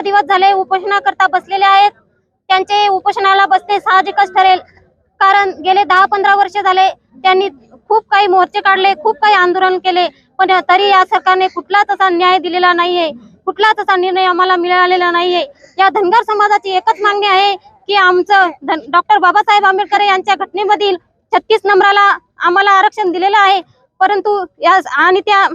दिवस झाले उपोषणाकरता बसलेले आहेत. त्यांचे उपोषणाला बसणे साहजिकच ठरेल. कारण गेले दहा पंधरा वर्ष झाले त्यांनी खूप काही मोर्चे काढले खूप काही आंदोलन केले. पण तरी या सरकारने कुठलाच असा न्याय दिलेला नाहीये. कुठलाच असा निर्णय आम्हाला मिळालेला नाहीये. या धनगर समाजाची एकच मागणी आहे की आमचं डॉक्टर बाबासाहेब आंबेडकर यांच्या घटनेमधील छत्तीस नंबराला आम्हाला आरक्षण दिलेलं आहे. परंतु या आणि त्या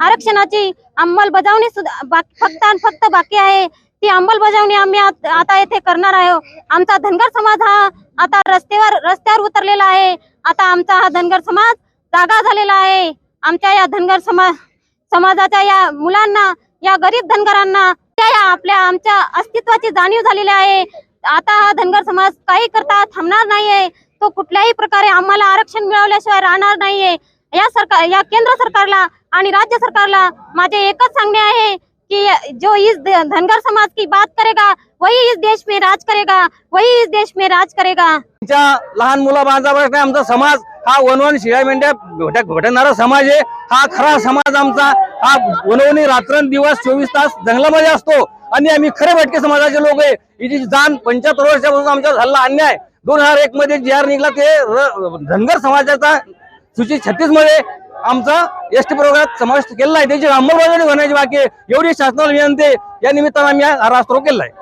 आरक्षणाची अंमलबजावणी सुद्धा फक्त आणि फक्त बाकी आहे. ती अंमलबजावणी आम्ही आता येथे करणार आहोत आमचा धनगर समाज हा आता रस्त्यावर रस्त्यावर उतरलेला आहे. आता आमचा हा धनगर समाज जागा झालेला आहे. आमच्या या धनगर समाज समाजाच्या या मुलांना या गरीब धनगरांना त्या आपल्या आमच्या अस्तित्वाची जाणीव झालेली आहे. आता हा धनगर समाज काही करता थांबणार नाहीये. तो कुठल्याही प्रकारे आम्हाला आरक्षण मिळवल्याशिवाय राहणार नाहीये. या सरकार या केंद्र सरकारला आणि राज्य सरकारला माझे एकच सांगणे आहे कि जो इस धनगर समाज की बात करेगा वही इस देश में राज करेगा वही इस देश में राज करेगा. लहान मुला बांधवापासून आमचा समाज हा वनवन शिवाय मेंढ्या भटक भेटणारा समाज आहे. हा खरा समाज आमचा. हा वनवणी रात्रंदिवस चोवीस तास जंगलामध्ये असतो. आणि आम्ही खरे भटके समाजाचे लोक आहे. हिची जाण पंच्याहत्तर वर्षापासून आमच्या झाला अन्याय. दोन हजार एक मध्ये जी आर निघला ते धनगर समाजाचा सूची छत्तीसमध्ये आमचा एस टी प्रवर्गात समाविष्ट केलेला आहे. त्याची अंमलबजावणी होण्याची बाकी एवढी शासनाला विनंती या निमित्तानं आम्ही हा रास्ता केलेला आहे.